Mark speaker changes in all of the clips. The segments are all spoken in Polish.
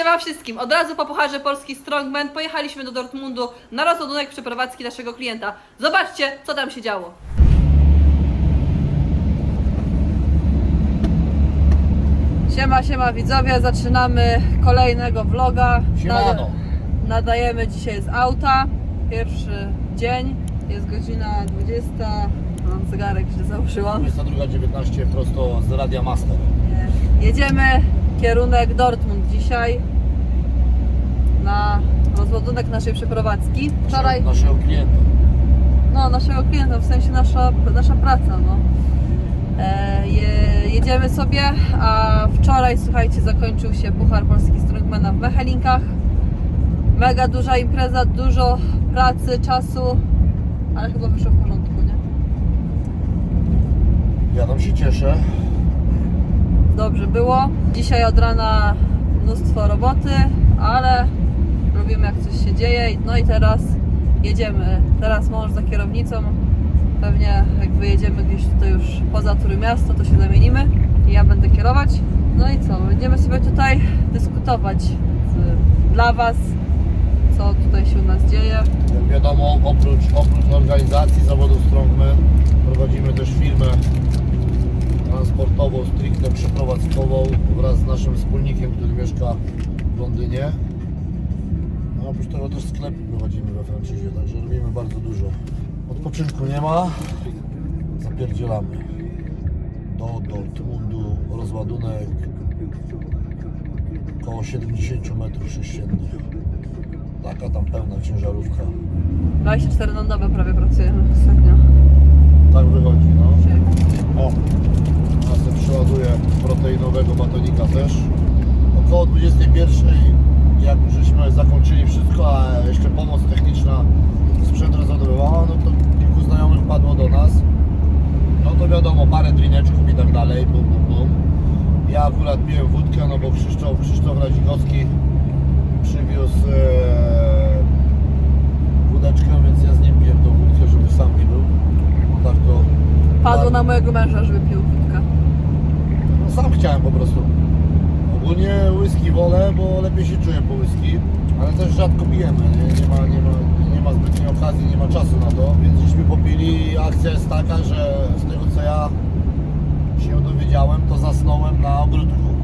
Speaker 1: Siema wszystkim! Od razu po pucharze Polski Strongman pojechaliśmy do Dortmundu na rozładunek przeprowadzki naszego klienta. Zobaczcie, co tam się działo. Siema, siema widzowie, zaczynamy kolejnego vloga.
Speaker 2: Siemano.
Speaker 1: Nadajemy dzisiaj z auta. Pierwszy dzień. Jest godzina 20. Mam zegarek źle założyłam.
Speaker 2: 22.19 prosto z Radia Master.
Speaker 1: Jedziemy kierunek Dortmund dzisiaj na rozładunek naszej przeprowadzki. Wczoraj,
Speaker 2: Naszego klienta.
Speaker 1: no naszego klienta, w sensie nasza, nasza praca, no. E, je, jedziemy sobie, a wczoraj, słuchajcie, zakończył się Puchar Polski Strongmana w Mechelinkach. Mega duża impreza, dużo pracy, czasu, ale chyba wyszło w porządku, nie?
Speaker 2: Ja tam się cieszę.
Speaker 1: Dobrze było. Dzisiaj od rana mnóstwo roboty, ale robimy jak coś się dzieje. No i teraz jedziemy. Teraz mąż za kierownicą. Pewnie jak wyjedziemy gdzieś tutaj już poza Trójmiasto, to się zamienimy i ja będę kierować. No i co? Będziemy sobie tutaj dyskutować z, dla Was, co tutaj się u nas dzieje.
Speaker 2: Wiadomo, oprócz, oprócz organizacji zawodów Strongman prowadzimy też firmę transportową, stricte przeprowadzkową wraz z naszym wspólnikiem, który mieszka w Londynie. Oprócz tego też sklep prowadzimy we franczyzie, także robimy bardzo dużo. Odpoczynku nie ma, zapierdzielamy. Do Dortmundu rozładunek około 70 metrów sześciennych. Taka tam pełna ciężarówka.
Speaker 1: 24 na dobę prawie pracujemy ostatnio.
Speaker 2: Tak wychodzi, no.
Speaker 1: Dzisiaj.
Speaker 2: O, ja sobie przeładuję proteinowego batonika też. Około 21, jak już żeśmy zakończyli wszystko, a jeszcze pomoc techniczna sprzęt rozładowywała, no to kilku znajomych padło do nas. No to wiadomo, parę drineczków i tak dalej, bum, bum, bum. Ja akurat piłem wódkę, no bo Krzysztof, Krzysztof Radzikowski przywiózł e, wódeczkę, więc ja z nim piłem tą wódkę, żeby sam nie był. Bo tak to
Speaker 1: Padło na mojego męża, żeby pił wódkę.
Speaker 2: no, sam chciałem po prostu. Ogólnie whisky wolę, bo lepiej się czuję po whisky, ale też rzadko pijemy, nie, nie, ma, nie, ma, nie ma zbytniej okazji, nie ma czasu na to, więc żeśmy popili. Akcja jest taka, że z tego co ja się dowiedziałem, to zasnąłem na ogródku.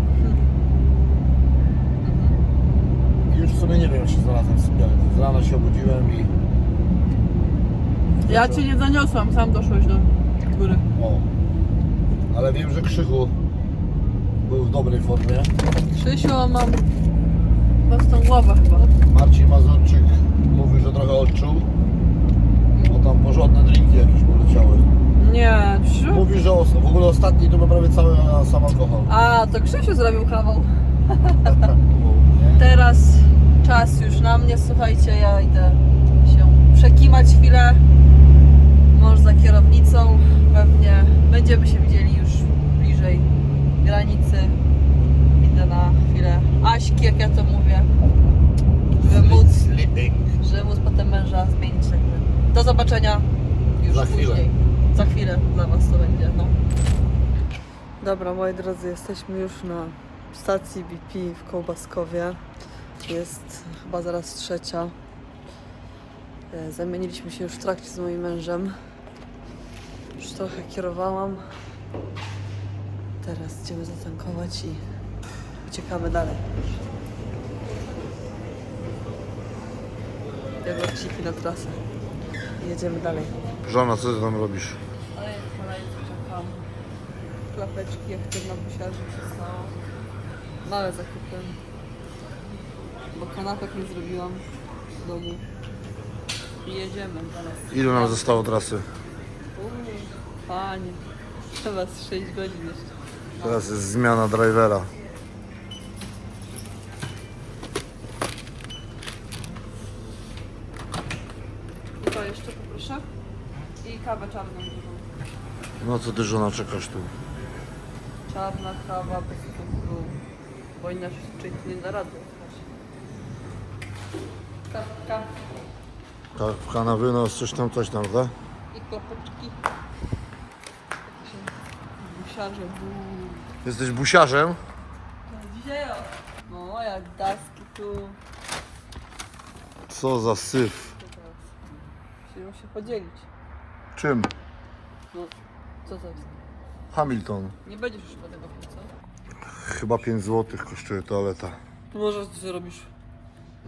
Speaker 2: I już w sumie nie wiem, jak się znalazłem w sypialni. Z rana się obudziłem i...
Speaker 1: Ja cię nie zaniosłam, sam doszłeś do góry.
Speaker 2: O. Ale wiem, że Krzychu był w dobrej formie.
Speaker 1: Krzysiu, mam prostą głowę chyba.
Speaker 2: Marcin Mazurczyk mówił, że trochę odczuł, bo tam porządne drinki jakieś poleciały.
Speaker 1: Nie, Krzysiu?
Speaker 2: Mówi, że os- w ogóle ostatni to był prawie cały a, sam alkohol.
Speaker 1: A, to Krzysiu zrobił kawał. Teraz czas już na mnie, słuchajcie, ja idę się przekimać chwilę. Mąż za kierownicą, pewnie będziemy się widzieli już bliżej granicy. Idę na chwilę Aśki, jak ja to mówię, żeby móc żeby móc potem męża zmienić. Także do zobaczenia już
Speaker 2: Za chwilę.
Speaker 1: później. Za chwilę dla Was to będzie. No. Dobra, moi drodzy, jesteśmy już na stacji BP w Kołbaskowie. Jest chyba zaraz trzecia. E, Zamieniliśmy się już w trakcie z moim mężem. Już trochę kierowałam. Teraz idziemy zatankować i uciekamy dalej. Jogurciki na trasę. Jedziemy dalej.
Speaker 2: Żona, co ty tam robisz?
Speaker 1: Ale czekam. Klapeczki, jak to na busiarzu przestało. Małe zakupy. Bo kanapek nie zrobiłam w domu. I jedziemy teraz.
Speaker 2: Ilu nam zostało trasy?
Speaker 1: Uuu, Panie. Chyba z 6 godzin jeszcze.
Speaker 2: Teraz jest zmiana drivera.
Speaker 1: To jeszcze poproszę. I kawę czarną dużą.
Speaker 2: No co ty żona czekasz tu?
Speaker 1: Czarna kawa bez cukru. Bo inaczej człowiek nie da rady. Kawka
Speaker 2: Kawka na wynos, coś tam, coś tam, tak?
Speaker 1: i klapeczki. Takie Busiarze. Buu.
Speaker 2: Jesteś busiarzem?
Speaker 1: Dzisiaj o. No, jak daski tu.
Speaker 2: Co za syf.
Speaker 1: To teraz Musimy się podzielić.
Speaker 2: Czym?
Speaker 1: No, co to jest?
Speaker 2: Hamilton.
Speaker 1: Nie będziesz już po tego co?
Speaker 2: Chyba 5 zł kosztuje toaleta.
Speaker 1: Może ty zrobisz.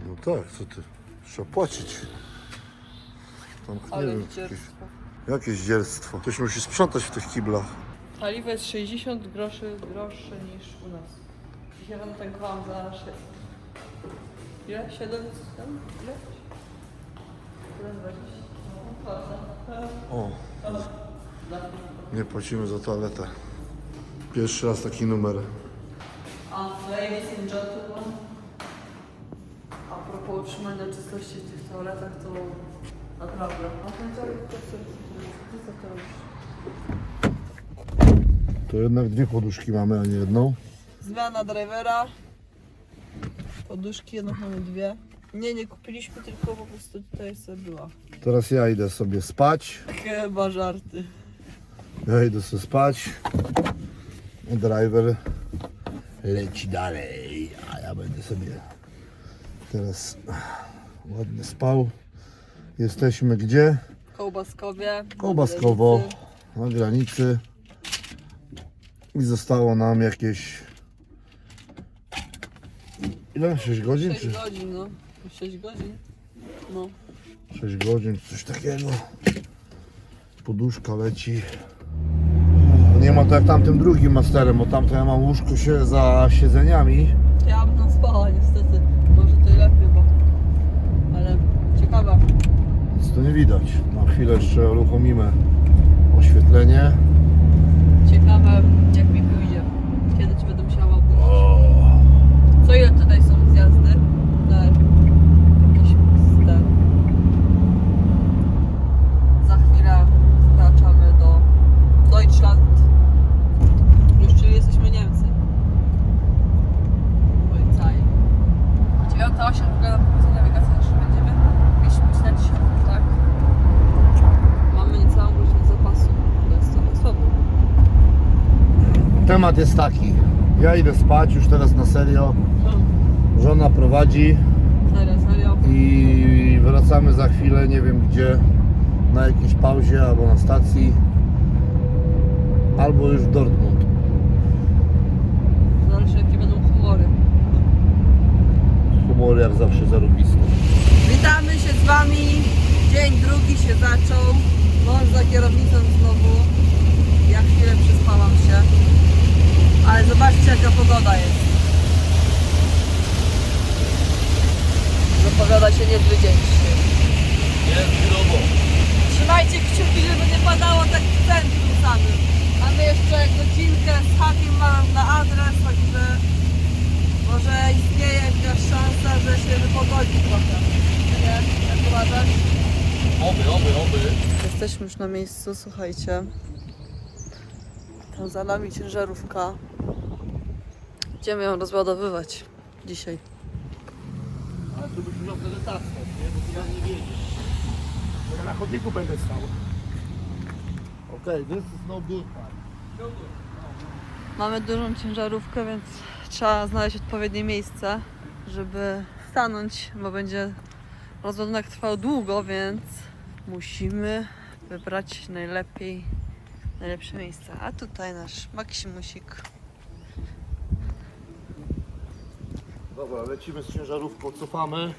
Speaker 2: No tak, co ty? Trzeba płacić. Tam, nie
Speaker 1: Ale
Speaker 2: wiem, jakieś
Speaker 1: jakieś
Speaker 2: dzielstwo. Ktoś musi sprzątać w tych kiblach.
Speaker 1: Paliwo jest 60 groszy droższe niż u nas. Dzisiaj rano tankowałam za 6. Ile? 7? Tam? Ile? 7,20.
Speaker 2: O, nie płacimy za toaletę. Pierwszy raz taki numer.
Speaker 1: A ladies and gentlemen, a propos utrzymania czystości w tych toaletach, to naprawdę. A ten toalet to co? Co to robisz?
Speaker 2: To jednak dwie poduszki mamy, a nie jedną.
Speaker 1: Zmiana drivera. Poduszki jednak mamy dwie. Nie, nie kupiliśmy, tylko po prostu tutaj sobie była.
Speaker 2: Teraz ja idę sobie spać.
Speaker 1: Chyba żarty.
Speaker 2: Ja idę sobie spać. Driver leci dalej, a ja będę sobie teraz ładnie spał. Jesteśmy gdzie?
Speaker 1: Kołbaskowie.
Speaker 2: Kołbaskowo na granicy. I zostało nam jakieś. Ile? 6 godzin?
Speaker 1: 6
Speaker 2: Czy
Speaker 1: godzin, no. 6 godzin. No.
Speaker 2: 6 godzin, coś takiego. Poduszka leci. Nie ma to jak tamtym drugim masterem, bo tamto ja mam łóżko się za siedzeniami.
Speaker 1: To ja bym tam spała niestety. Może to i lepiej, bo... Ale ciekawe.
Speaker 2: Nic tu nie widać. Na chwilę jeszcze uruchomimy oświetlenie.
Speaker 1: Ciekawe jak mi pójdzie. Kiedy ci będę musiała obudzić. Co ile tutaj są zjazdy? Na jakiś ten. Za chwilę wkraczamy do Deutschland. Już czyli jesteśmy Niemcy. Policaj. 9.08 wygląda pokazuje nawigacja, że będziemy mieliśmy być na 10, tak? Mamy niecałą godzinę zapasu. To jest trochę słabo.
Speaker 2: Temat jest taki. Ja idę spać już teraz na serio. Żona prowadzi
Speaker 1: Serio, serio.
Speaker 2: i wracamy za chwilę, nie wiem gdzie, na jakiejś pauzie albo na stacji, albo już w Dortmund.
Speaker 1: Zależy jakie będą humory.
Speaker 2: Humor jak zawsze zarobisty.
Speaker 1: Witamy się z Wami. Dzień drugi się zaczął. Mąż za kierownicą znowu. Ja chwilę przespałam się. Ale zobaczcie jaka pogoda jest. Zapowiada się niezły dzień dzisiaj.
Speaker 2: Jest grubo.
Speaker 1: Trzymajcie kciuki, żeby nie padało tak w centrum samym. Mamy jeszcze godzinkę z hakiem mam na adres, także może istnieje jakaś szansa, że trochę. Czy Nie? Jak uważasz?
Speaker 2: Oby, oby, oby.
Speaker 1: Jesteśmy już na miejscu, słuchajcie. Tam za nami ciężarówka. Będziemy ją rozładowywać dzisiaj.
Speaker 2: Ale tu byś tak stać, nie? Bo ty ja nie wiedziesz. Bo ja na chodniku będę stał. Okej, okay, this is no good part.
Speaker 1: Mamy dużą ciężarówkę, więc trzeba znaleźć odpowiednie miejsce, żeby stanąć, bo będzie rozładunek trwał długo, więc musimy wybrać najlepiej, najlepsze miejsce. A tutaj nasz Maksimusik.
Speaker 2: Dobra, lecimy z ciężarówką, cofamy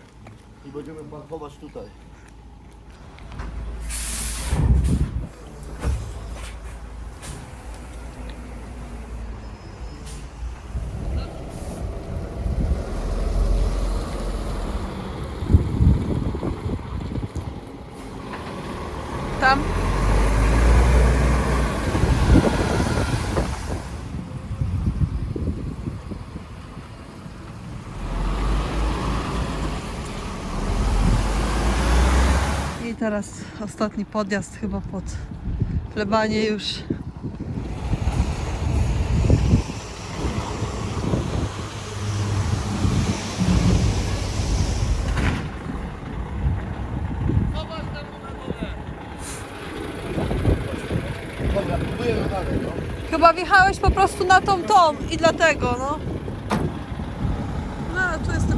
Speaker 2: i będziemy parkować tutaj.
Speaker 1: Tam. I teraz ostatni podjazd chyba pod plebanie już. Chyba wjechałeś po prostu na tą tą i dlatego, no. No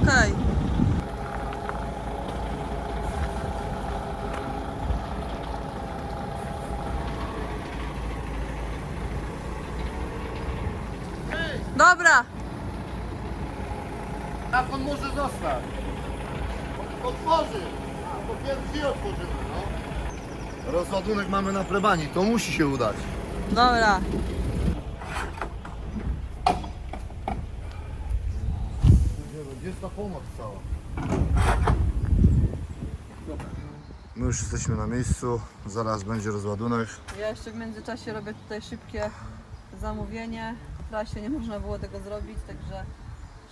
Speaker 1: Okej. Dobra.
Speaker 2: A pan może zostać. Otworzy. Po pierwszy otworzymy, no. Rozładunek mamy na plebanii, to musi się udać.
Speaker 1: Dobra.
Speaker 2: Gdzie jest ta pomoc cała? My już jesteśmy na miejscu, zaraz będzie rozładunek.
Speaker 1: Ja jeszcze w międzyczasie robię tutaj szybkie zamówienie. W trasie nie można było tego zrobić, także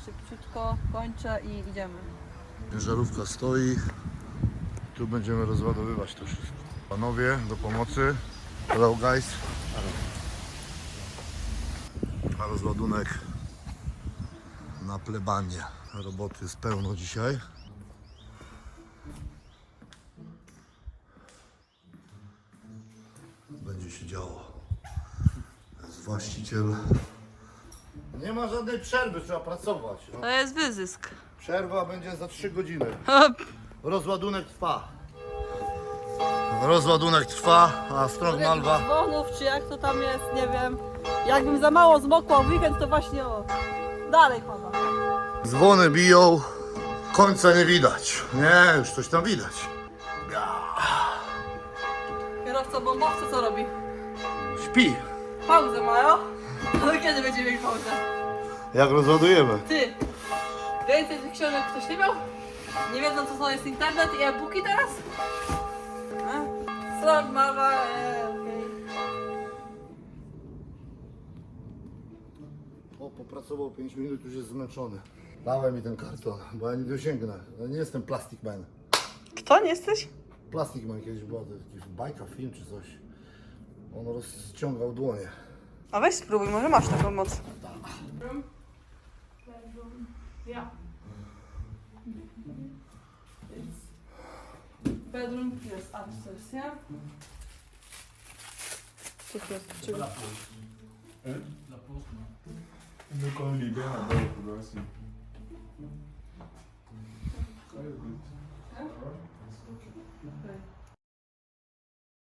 Speaker 1: szybciutko kończę i idziemy.
Speaker 2: Ciężarówka stoi. Tu będziemy rozładowywać to wszystko. Panowie, do pomocy. Hello guys. A rozładunek na plebanie. Roboty jest pełno dzisiaj. Będzie się działo. Jest właściciel. Nie ma żadnej przerwy, trzeba pracować. No.
Speaker 1: To jest wyzysk.
Speaker 2: Przerwa będzie za 3 godziny. Rozładunek trwa. Rozładunek trwa, a strong Malwa.
Speaker 1: dzwonów, czy jak to tam jest, nie wiem. Jakbym za mało zmokła w weekend, to właśnie o. Dalej pada.
Speaker 2: Dzwony biją, końca nie widać. Nie, już coś tam widać.
Speaker 1: Kierowca bombowca co robi?
Speaker 2: Śpi.
Speaker 1: Pauzę mają? No i kiedy będziemy mieli pauzę?
Speaker 2: Jak rozładujemy?
Speaker 1: Ty! Więcej tych książek ktoś nie miał? Nie wiedzą co to jest internet i e-booki teraz? A? Strong mama, e, okej.
Speaker 2: O, popracował 5 minut, już jest zmęczony. Dawaj mi ten karton, bo ja nie dosięgnę. Ja nie jestem plastic man.
Speaker 1: Kto, nie jesteś?
Speaker 2: Plastic man kiedyś była, to jakiś bajka, film czy coś. On rozciągał dłonie.
Speaker 1: A weź spróbuj, może masz taką moc. Ja. Bedroom jest upstairs, nie? Co to jest? Czego?
Speaker 3: Nous, quand on libère,